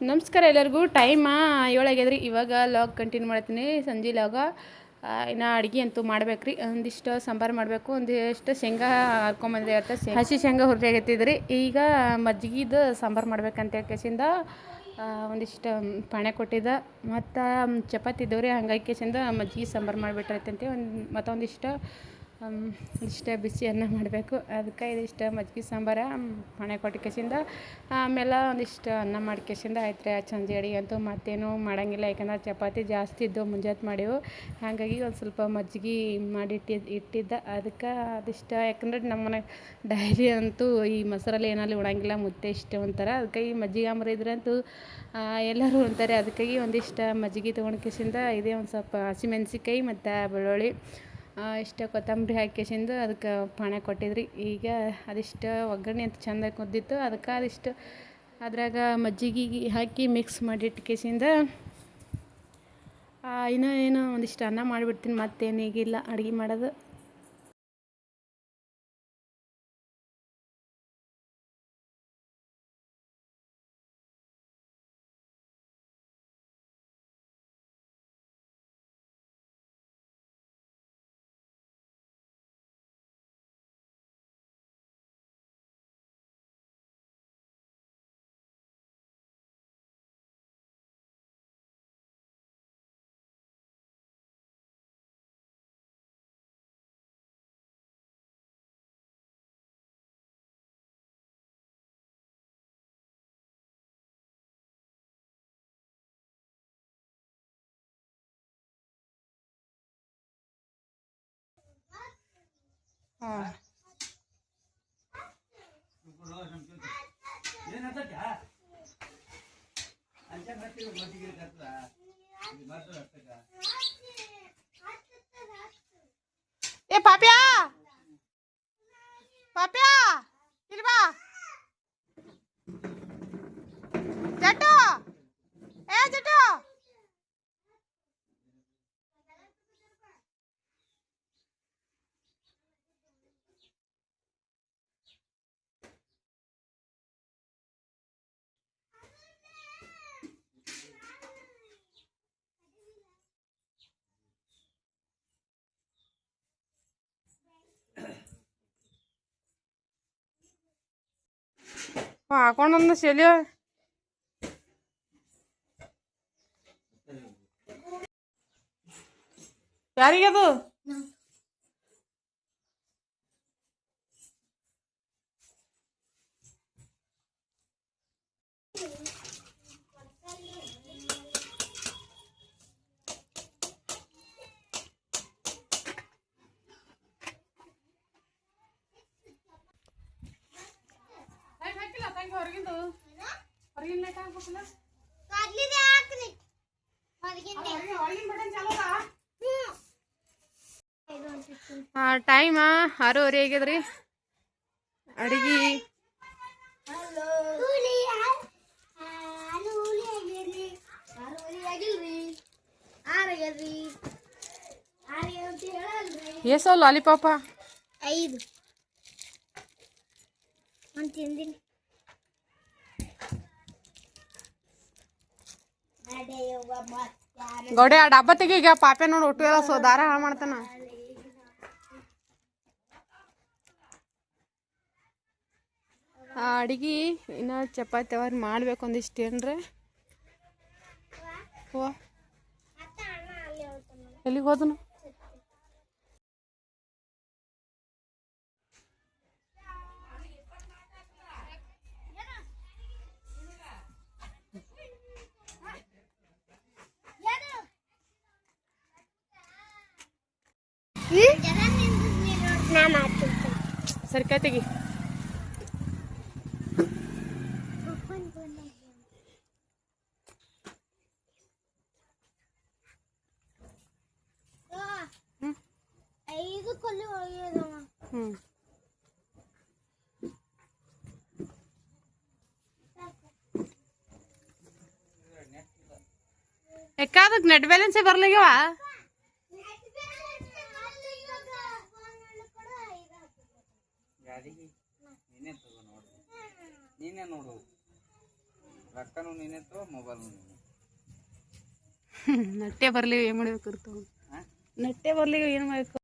ನಮಸ್ಕಾರ ಎಲ್ಲರಿಗೂ. ಟೈಮ ಏಳಾಗ್ಯದ್ರಿ ಇವಾಗ ಲಾಗ್ ಕಂಟಿನ್ಯೂ ಮಾಡ್ತೀನಿ. ಸಂಜೆ ಲಾಗ ಇನ್ನು ಅಡುಗೆ ಅಂತೂ ಮಾಡ್ಬೇಕು ರೀ ಒಂದಿಷ್ಟು ಸಾಂಬಾರು ಮಾಡಬೇಕು, ಒಂದಿಷ್ಟು ಶೇಂಗಾ ಹರ್ಕೊಂಬಂದೆ ಅಂತ ಹಸಿ ಶೇಂಗಾ ಹುರಿದು ಆಗತ್ತಿದ್ರಿ ಈಗ ಮಜ್ಜಿಗೆದು ಸಾಂಬಾರು ಮಾಡ್ಬೇಕಂತ ಕೇಸಿಂದ ಒಂದಿಷ್ಟು ಪಾಣೆ ಕೊಟ್ಟಿದ್ದ. ಮತ್ತು, ಚಪಾತಿ ಇದ್ದವ್ರಿ. ಹಂಗಾಗಿ ಕೇಸಿಂದ ಮಜ್ಜಿಗೆ ಸಾಂಬಾರು ಮಾಡಿಬಿಟ್ರೈತಂತೆ. ಒಂದು ಮತ್ತು ಒಂದಿಷ್ಟು ಇಷ್ಟ ಬಿಸಿ ಅನ್ನ ಮಾಡಬೇಕು. ಅದಕ್ಕೆ ಇದಿಷ್ಟು ಮಜ್ಜಿಗೆ ಸಾಂಬಾರ ಹೊಣೆ ಕೊಟ್ಟು ಕೇಸಿಂದ, ಆಮೇಲೆ ಒಂದಿಷ್ಟು ಅನ್ನ ಮಾಡಿ ಕೇಸಿಂದ ಆಯ್ತು ರೀ ಚಂದ ಅಡಿಗೆ ಅಂತೂ ಮತ್ತೇನು ಮಾಡೋಂಗಿಲ್ಲ. ಯಾಕಂದ್ರೆ ಚಪಾತಿ ಜಾಸ್ತಿ ಇದ್ದವು ಮುಂಜಾನೆ ಮಾಡಿವು. ಹಾಗಾಗಿ ಒಂದು ಸ್ವಲ್ಪ ಮಜ್ಜಿಗೆ ಮಾಡಿಟ್ಟಿ ಇಟ್ಟಿದ್ದು. ಅದಕ್ಕೆ ಅದಿಷ್ಟ. ಯಾಕಂದ್ರೆ ನಮ್ಮ ಮನೆಗೆ ಡೈಲಿ ಅಂತೂ ಈ ಮೊಸರಲ್ಲಿ ಏನಲ್ಲಿ ಉಣಂಗಿಲ್ಲ. ಮುದ್ದೆ ಇಷ್ಟ ಒಂಥರ. ಈ ಮಜ್ಜಿಗೆ ಅಂಬರ ಇದ್ರಂತೂ ಎಲ್ಲರೂ ಅಂತಾರೆ ಅದಕ್ಕಾಗಿ ಒಂದಿಷ್ಟು ಮಜ್ಜಿಗೆ ತೊಗೊಂಡು ಕೇಸಿಂದ, ಇದೇ ಒಂದು ಸ್ವಲ್ಪ ಹಸಿಮೆಣ್ಸಿಕಾಯಿ ಮತ್ತು ಬೆಳ್ಳುಳ್ಳಿ. ಇಷ್ಟು ಕೊತ್ತಂಬರಿ ಹಾಕಿಸಿಂದು ಅದಕ್ಕೆ ಪಾಣೆ ಕೊಟ್ಟಿದ್ರಿ. ಈಗ ಅದಿಷ್ಟು ಒಗ್ಗರಣೆ ಅಂತ ಚೆಂದ ಕುದ್ದಿತ್ತು. ಅದಕ್ಕೆ ಅದಿಷ್ಟು ಅದ್ರಾಗ ಮಜ್ಜಿಗೆ ಹಾಕಿ ಮಿಕ್ಸ್ ಮಾಡಿ ಇಟ್ಕೇಸಿಂದ ಇನ್ನೂ ಏನೋ ಒಂದಿಷ್ಟು ಅನ್ನ ಮಾಡಿಬಿಡ್ತೀನಿ. ಮತ್ತೇನು ಈಗಿಲ್ಲ ಅಡುಗೆ ಮಾಡೋದು. ఏ పాప్యా పాప్యా ఇల్వా జట్టు ఏ జట్టు ಹಾಕೊಂಡೊಂದು ಶೆಲಿ ಯಾರಿಗದು ಆಗಿಲ್ರಿ. ಆರ್ ಆಗ್ಯಾದ್ರಿ. ಆರ್ ಆಗ್ಯಾವ ಅಂತ ಹೇಳಲ್ರಿ. ಏಸೋ ಲಾಲಿಪಾಪ ಐದು ಒಂದು ತಿಂದಿನಿ ಗೌಡೆ ಆ ಡಬ್ಬ ತೆಗೀಗ ಪಾಪೆ ನೋಡಿ ಒಟ್ಟು ಎಲ್ಲ ಸೊ ದಾರ ಹಾಳು ಮಾಡ್ತಾನ. ಅಡಿಗೆ, ಇನ್ನು ಚಪಾತಿ ಅವ್ರು ಮಾಡ್ಬೇಕು ಒಂದಿಷ್ಟು ಏನ್ರಿ? ಎಲ್ಲಿಗೆ ಹೋದನು? ಸರಿ ಕೈ ತೆಗಿ ಹ್ಮ್. ಐದು ಕೊಲ್ಲಿ ಹೋಗ್ಯದವ ಹ್ಞೂ ಯಾಕ ಅದಕ್ಕೆ ನೆಟ್ ಬ್ಯಾಲೆನ್ಸೇ ಬರ್ಲಾಗ್ಯವ ಗಾಡಿಗೆ? ನೀನೇ ತಗೋ ನೋಡು. ನೀನೇ ನೋಡು. ರೊಕ್ಕನು ನೀನೇ ತಗೋ ಮೊಬೈಲ್ ನೀನೆ. ನಟ್ಟೆ ಬರ್ಲಿ ಏನು ಮಾಡ್ಬೇಕು ಇರ್ತಾವ? ನಟ್ಟೆ ಬರ್ಲಿ ಏನು ಮಾಡ್ಬೇಕು?